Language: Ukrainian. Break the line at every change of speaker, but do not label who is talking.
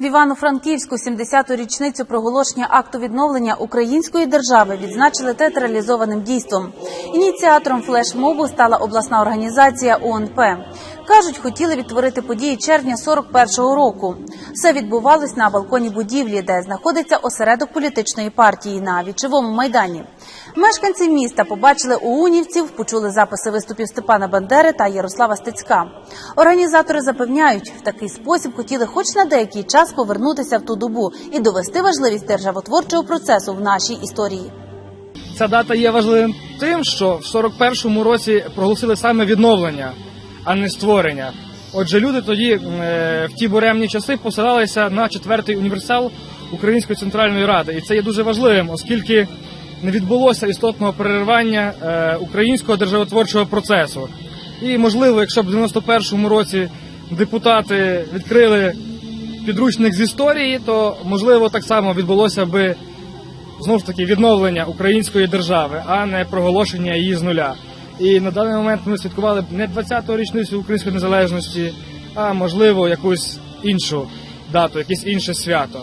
В Івано-Франківську 70-ту річницю проголошення акту відновлення української держави відзначили театралізованим дійством. Ініціатором флешмобу стала обласна організація УНП. Кажуть, хотіли відтворити події червня 41-го року. Все відбувалось на балконі будівлі, де знаходиться осередок політичної партії на вічовому майдані. Мешканці міста побачили уунівців, почули записи виступів Степана Бандери та Ярослава Стецька. Організатори запевняють, в такий спосіб хотіли хоч на деякий час повернутися в ту добу і довести важливість державотворчого процесу в нашій історії.
Ця дата є важливим тим, що в 41-му році проголосили саме відновлення, а не створення. Отже, люди тоді е, в ті буремні часи посилалися на четвертий універсал Української центральної ради, і це є дуже важливим, оскільки не відбулося істотного переривання е, українського державотворчого процесу. І можливо, якщо б в 91-му році депутати відкрили підручник з історії, то можливо так само відбулося би знову ж таки відновлення української держави, а не проголошення її з нуля. І на даний момент ми святкували не 20-ту річницю української незалежності, а можливо якусь іншу дату, якесь інше свято.